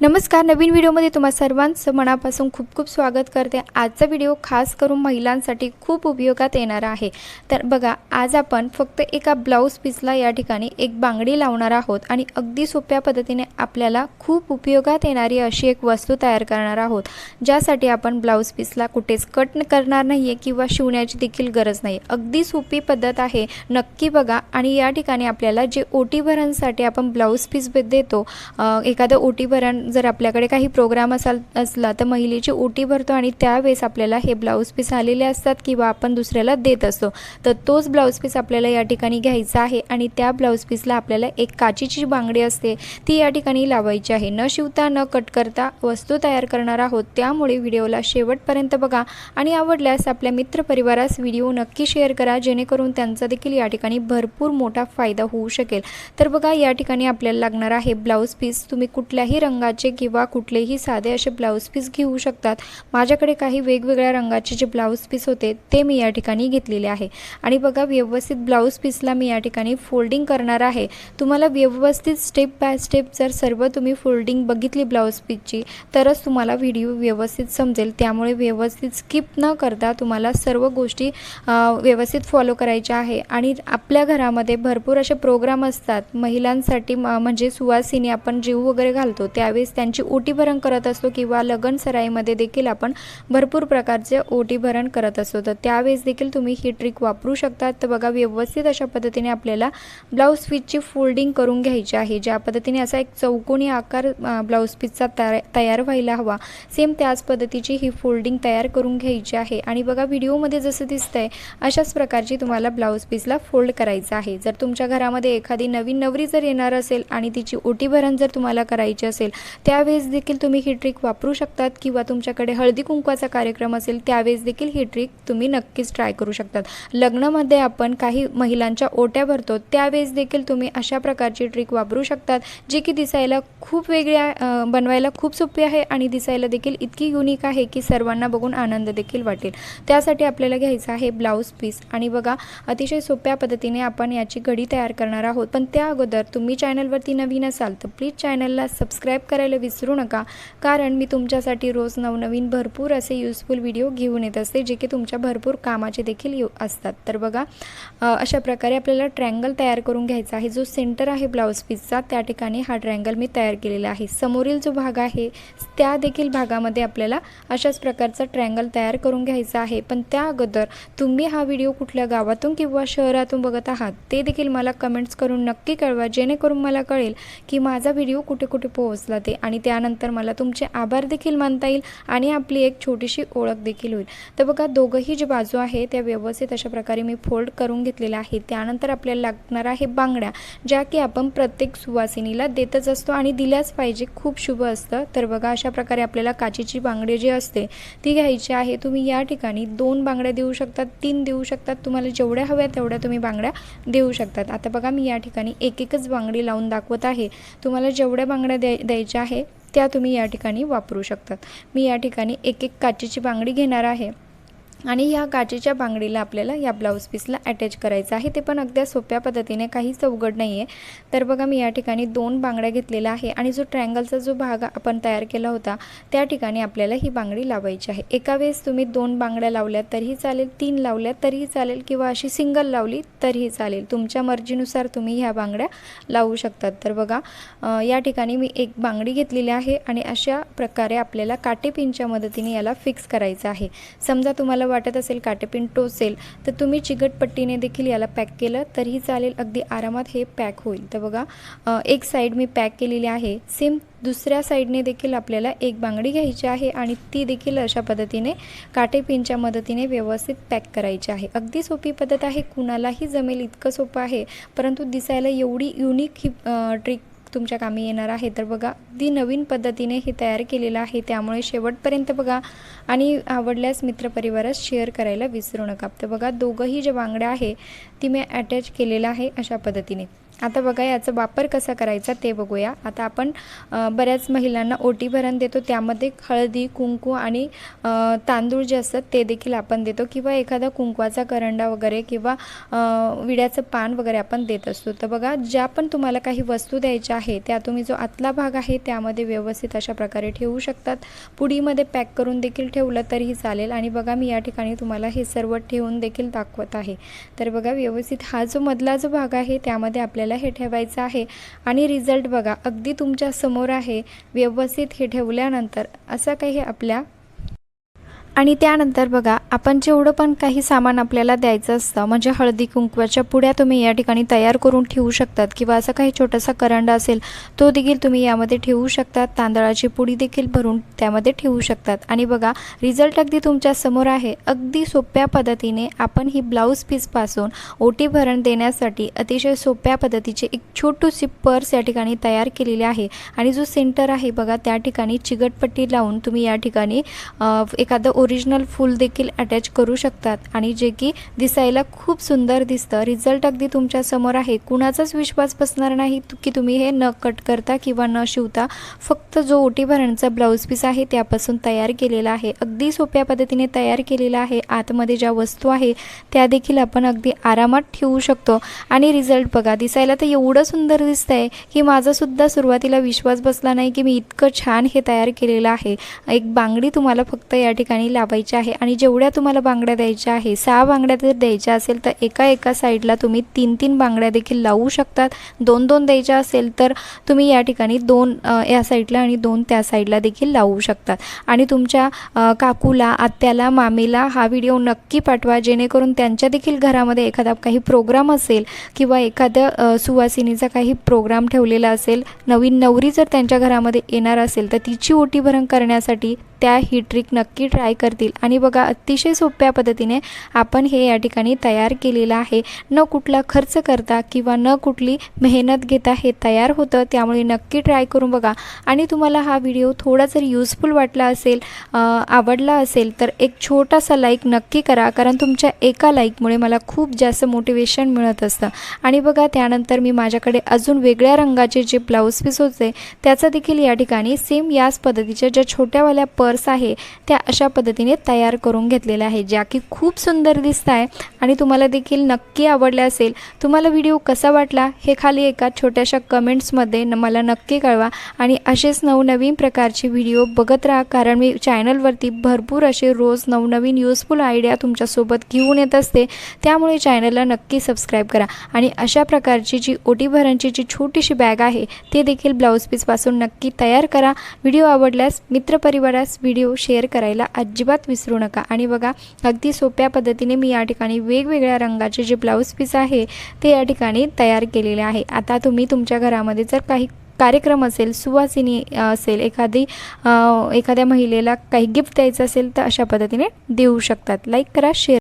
नमस्कार नवीन व्हिडिओमध्ये तुम्हा सर्वांचं मनापासून खूप खूप स्वागत करते. आजचा व्हिडिओ खास करून महिलांसाठी खूप उपयोगात येणार आहे. तर बघा आज आपण फक्त एका ब्लाऊज पीसला या ठिकाणी एक बांगडी लावणार आहोत आणि अगदी सोप्या पद्धतीने आपल्याला खूप उपयोगात येणारी अशी एक वस्तू तयार करणार आहोत ज्यासाठी आपण ब्लाऊज पीसला कुठेच कट न- करणार नाही आहे किंवा शिवण्याची देखील गरज नाही. अगदी सोपी पद्धत आहे नक्की बघा. आणि या ठिकाणी आपल्याला जे ओटी भरणसाठी आपण ब्लाऊज पीस देतो एखादं ओटी भरण जर आपल्याकडे काही प्रोग्राम असाल असला तर महिलेची ओटी भरतो आणि त्यावेळेस आपल्याला हे ब्लाऊज पीस आलेले असतात किंवा आपण दुसऱ्याला देत असतो. तर तोच ब्लाऊज पीस आपल्याला या ठिकाणी घ्यायचा आहे आणि त्या ब्लाऊज पीसला आपल्याला एक काचीची बांगडी असते ती या ठिकाणी लावायची आहे. न शिवता न कट करता वस्तू तयार करणार आहोत त्यामुळे व्हिडिओला शेवटपर्यंत बघा आणि आवडल्यास आपल्या मित्रपरिवारास व्हिडिओ नक्की शेअर करा जेणेकरून त्यांचा देखील या ठिकाणी भरपूर मोठा फायदा होऊ शकेल. तर बघा या ठिकाणी आपल्याला लागणार आहे ब्लाऊज पीस. तुम्ही कुठल्याही रंगाचे किंवा कुठलेही साधे असे ब्लाऊज पीस घेऊ शकतात. माझ्याकडे काही वेगवेगळ्या रंगाचे जे ब्लाऊज पीस होते ते मी या ठिकाणी घेतलेले आहे. आणि बघा व्यवस्थित ब्लाऊज पीसला मी या ठिकाणी फोल्डिंग करणार आहे. तुम्हाला व्यवस्थित स्टेप बाय स्टेप जर सर्व तुम्ही फोल्डिंग बघितली ब्लाऊज पीसची तरच तुम्हाला व्हिडिओ व्यवस्थित समजेल. त्यामुळे व्यवस्थित स्किप न करता तुम्हाला सर्व गोष्टी व्यवस्थित फॉलो करायच्या आहे. आणि आपल्या घरामध्ये भरपूर असे प्रोग्राम असतात. महिलांसाठी म- म्हणजे सुवासिनी आपण जीव वगैरे घालतो त्यावेळेस त्यांची ओटी भरण करत असतो किंवा लगन सराईमध्ये देखील आपण भरपूर प्रकारचे ओटी भरण करत असतो. तर त्यावेळेस देखील तुम्ही ही ट्रिक वापरू शकता तर बघा व्यवस्थित अशा पद्धतीने आपल्याला ब्लाऊज पीसची फोल्डिंग करून घ्यायची आहे. ज्या पद्धतीने असा एक चौकोनी आकार ब्लाऊज पीसचा तयार तयार व्हायला हवा सेम त्याच पद्धतीची ही फोल्डिंग तयार करून घ्यायची आहे. आणि बघा व्हिडिओमध्ये जसं दिसतंय अशाच प्रकारची तुम्हाला ब्लाऊज पीसला फोल्ड करायचं आहे. जर तुमच्या घरामध्ये एखादी नवीन नवरी जर येणार असेल आणि तिची ओटी भरण जर तुम्हाला करायची असेल त्यावेळेस देखील तुम्ही ही ट्रिक वापरू शकतात किंवा तुमच्याकडे हळदी कुंकवाचा कार्यक्रम असेल त्यावेळेस देखील ही ट्रिक तुम्ही नक्कीच ट्राय करू शकतात. लग्नामध्ये आपण काही महिलांच्या ओट्या भरतो त्यावेळेस देखील तुम्ही अशा प्रकारची ट्रिक वापरू शकतात जी की दिसायला खूप वेगळ्या बनवायला खूप सोपी आहे आणि दिसायला देखील इतकी युनिक आहे की सर्वांना बघून आनंद देखील वाटेल. त्यासाठी आपल्याला घ्यायचं आहे ब्लाऊज पीस आणि बघा अतिशय सोप्या पद्धतीने आपण याची घडी तयार करणार आहोत. पण त्या अगोदर तुम्ही चॅनलवरती नवीन असाल तर प्लीज चॅनलला सबस्क्राईब करायला विसरू नका. कारण मी तुमच्यासाठी रोज नवनवीन भरपूर असे युजफुल व्हिडिओ घेऊन येत असते जे की तुमच्या भरपूर कामाचे देखील येऊ असतात. तर बघा अशा प्रकारे आपल्याला ट्रँगल तयार करून घ्यायचा आहे. जो सेंटर आहे ब्लाऊज पीसचा त्या ठिकाणी हा ट्रँगल मी तयार केलेला आहे. समोरील जो भाग आहे त्या देखील भागामध्ये आपल्याला अशाच प्रकारचा ट्रँगल तयार करून घ्यायचा आहे. पण त्या अगोदर तुम्ही हा व्हिडिओ कुठल्या गावातून किंवा शहरातून बघत आहात ते देखील मला कमेंट्स करून नक्की कळवा. जेणेकरून मला कळेल की माझा व्हिडिओ कुठे कुठे पोहोचला ते. आणि त्यानंतर मला तुमचे आभार देखील मानता येईल आणि आपली एक छोटीशी ओळख देखील होईल. तर बघा दोघंही जे बाजू आहे त्या व्यवस्थित अशा प्रकारे मी फोल्ड करून घेतलेल्या आहे त्यानंतर आपल्याला लागणार आहे बांगड्या ज्या की आपण प्रत्येक सुवासिनीला देतच असतो आणि दिल्याच पाहिजे. खूप शुभ असतं. तर बघा अशा प्रकारे आपल्याला काचीची बांगडी जी असते ती घ्यायची आहे. तुम्ही या ठिकाणी दोन बांगड्या देऊ शकतात तीन देऊ शकतात तुम्हाला जेवढ्या हव्या तेवढ्या तुम्ही बांगड्या देऊ शकतात. आता बघा मी या ठिकाणी एक एकच बांगडी लावून दाखवत आहे. तुम्हाला जेवढ्या बांगड्या द्या द्यायच्या आहे त्या तुम्ही या ठिकाणी वापरू शकतात. मी या ठिकाणी एक एक काचेची बांगडी घेणार आहे. आणि ह्या काचेच्या बांगडीला आपल्याला या ब्लाऊज पीसला अटॅच करायचं आहे. ते पण अगदी सोप्या पद्धतीने काहीच अवघड नाही आहे तर बघा मी या ठिकाणी दोन बांगड्या घेतलेल्या आहे आणि जो ट्रँगलचा जो भाग आपण तयार केला होता त्या ठिकाणी आपल्याला ही बांगडी लावायची आहे. एका वेळेस तुम्ही दोन बांगड्या लावल्यात तरीही चालेल तीन लावल्यात तरीही चालेल किंवा अशी सिंगल लावली तरीही चालेल. तुमच्या मर्जीनुसार तुम्ही ह्या बांगड्या लावू शकतात. तर बघा या ठिकाणी मी एक बांगडी घेतलेली आहे आणि अशा प्रकारे आपल्याला काटेपिनच्या मदतीने याला फिक्स करायचं आहे. समजा तुम्हाला वाटत असेल काटेपिन टोचेल तर तुम्ही चिकटपट्टीने देखील याला पॅक केलं तरीही चालेल. अगदी आरामात हे पॅक होईल. तर बघा एक साईड मी पॅक केलेली आहे. सेम दुसऱ्या साईडने देखील आपल्याला एक बांगडी घ्यायची आहे आणि ती देखील अशा पद्धतीने काटेपिनच्या मदतीने व्यवस्थित पॅक करायची आहे. अगदी सोपी पद्धत आहे. कुणालाही जमेल इतकं सोपं आहे परंतु दिसायला एवढी युनिक ही ट्रिक तुमच्या कामी येणार आहे. तर बघा ती नवीन पद्धतीने हे तयार केलेलं आहे. त्यामुळे शेवटपर्यंत बघा आणि आवडल्यास मित्रपरिवारात शेअर करायला विसरू नका. तर बघा दोघंही जे बांगड्या आहे ती मी अटॅच केलेलं आहे अशा पद्धतीने. आता बघा याचा वापर कसा करायचा ते बघूया. आता आपण बऱ्याच महिलांना ओटी भरण देतो. त्यामध्ये हळदी कुंकू आणि तांदूळ जे असतात ते देखील आपण देतो. किंवा एखादा कुंकवाचा करंडा वगैरे किंवा विड्याचं पान वगैरे आपण देत असतो. तर बघा ज्या पण तुम्हाला काही वस्तू द्यायच्या आहे त्या तुम्ही जो आतला भाग आहे त्यामध्ये व्यवस्थित अशा प्रकारे ठेवू शकतात. पुडीमध्ये पॅक करून देखील ठेवलं तरीही चालेल. आणि बघा मी या ठिकाणी तुम्हाला हे सर्व ठेवून देखील दाखवत आहे. तर बघा व्यवस्थित हा जो मधला जो भाग आहे त्यामध्ये आपल्याला हे ठेवायचं आहे. आणि रिझल्ट बघा अगदी तुमच्यासमोर आहे व्यवस्थित हे ठेवल्यानंतर असं काही आपल्या आणि त्यानंतर बघा आपण जेवढं पण काही सामान आपल्याला द्यायचं असतं म्हणजे हळदी कुंकवाच्या पुड्या तुम्ही या ठिकाणी तयार करून ठेवू शकतात किंवा असं काही छोटासा करंडा असेल तो देखील तुम्ही यामध्ये ठेवू शकतात. तांदळाची पुडी देखील भरून त्यामध्ये ठेवू शकतात. आणि बघा रिझल्ट अगदी तुमच्यासमोर आहे. अगदी सोप्या पद्धतीने आपण ही ब्लाऊज पीसपासून ओटी भरण देण्यासाठी अतिशय सोप्या पद्धतीची एक छोटूशी पर्स या ठिकाणी तयार केलेली आहे. आणि जो सेंटर आहे बघा त्या ठिकाणी चिगटपट्टी लावून तुम्ही या ठिकाणी एखादं ओरिजिनल फूल देखील अटॅच करू शकतात. आणि जे की दिसायला खूप सुंदर दिसतं. रिझल्ट अगदी तुमच्यासमोर आहे. कुणाचाच विश्वास बसणार नाही की तुम्ही हे न कट करता किंवा न शिवता फक्त जो ओटी भरणचा ब्लाऊज पीस आहे त्यापासून तयार केलेला आहे. अगदी सोप्या पद्धतीने तयार केलेला आहे. आतमध्ये ज्या वस्तू आहे त्या देखील आपण अगदी आरामात ठेवू शकतो. आणि रिझल्ट बघा दिसायला तर एवढं सुंदर दिसतं आहे की माझासुद्धा सुरुवातीला विश्वास बसला नाही की मी इतकं छान हे तयार केलेलं आहे. एक बांगडी तुम्हाला फक्त या ठिकाणी लावायची आहे आणि जेवढ्या तुम्हाला बांगड्या द्यायच्या आहे सहा बांगड्या जर द्यायच्या असेल तर एका एका साईडला तुम्ही तीन तीन बांगड्या देखील लावू शकतात. दोन दोन द्यायच्या असेल तर तुम्ही या ठिकाणी दोन या साईडला आणि दोन त्या साईडला देखील लावू शकतात. आणि तुमच्या काकूला आत्याला मामीला हा व्हिडिओ नक्की पाठवा जेणेकरून त्यांच्या देखील घरामध्ये एखादा काही प्रोग्राम असेल किंवा एखाद्या सुवासिनीचा काही प्रोग्राम ठेवलेला असेल नवीन नवरी जर त्यांच्या घरामध्ये येणार असेल तर तिची ओटी भरण करण्यासाठी त्या ही ट्रिक नक्की ट्राय करतील. आणि बघा अतिशय सोप्या पद्धतीने आपण हे या ठिकाणी तयार केलेलं आहे. न कुठला खर्च करता किंवा न कुठली मेहनत घेता हे तयार होतं त्यामुळे नक्की ट्राय करून बघा. आणि तुम्हाला हा व्हिडिओ थोडा जर युजफुल वाटला असेल आवडला असेल तर एक छोटासा लाईक नक्की करा. कारण तुमच्या एका लाईकमुळे मला खूप जास्त मोटिवेशन मिळत असतं. आणि बघा त्यानंतर मी माझ्याकडे अजून वेगळ्या रंगाचे जे ब्लाऊज पीस होते त्याचा देखील या ठिकाणी सेम याच पद्धतीच्या ज्या छोट्यावाल्या पर्स आहे त्या अशा पद्धतीने तयार करून घेतलेल्या आहे ज्या की खूप सुंदर दिसत आहे आणि तुम्हाला देखील नक्की आवडले असेल. तुम्हाला व्हिडिओ कसा वाटला हे खाली एका छोट्याशा कमेंट्समध्ये न मला नक्की कळवा आणि असेच नवनवीन प्रकारचे व्हिडिओ बघत राहा कारण मी चॅनलवरती भरपूर असे रोज नवनवीन युजफुल आयडिया तुमच्यासोबत घेऊन येत असते. त्यामुळे चॅनलला नक्की सबस्क्राईब करा आणि अशा प्रकारची जी ओटी भरणची जी छोटीशी बॅग आहे ते देखील ब्लाऊज पीसपासून नक्की तयार करा. व्हिडिओ आवडल्यास मित्रपरिवारास व्हिडिओ शेअर करायला अजिबात विसरू नका. आणि बघा अगदी सोप्या पद्धतीने मी या ठिकाणी वेगवेगळ्या रंगाचे जे ब्लाऊज पीस आहे ते या ठिकाणी तयार केलेले आहे. आता तुम्ही तुमच्या घरामध्ये जर काही कार्यक्रम असेल सुवासिनी असेल एखादी एखाद्या महिलेला काही गिफ्ट द्यायचं असेल तर अशा पद्धतीने देऊ शकतात. लाईक करा शेअर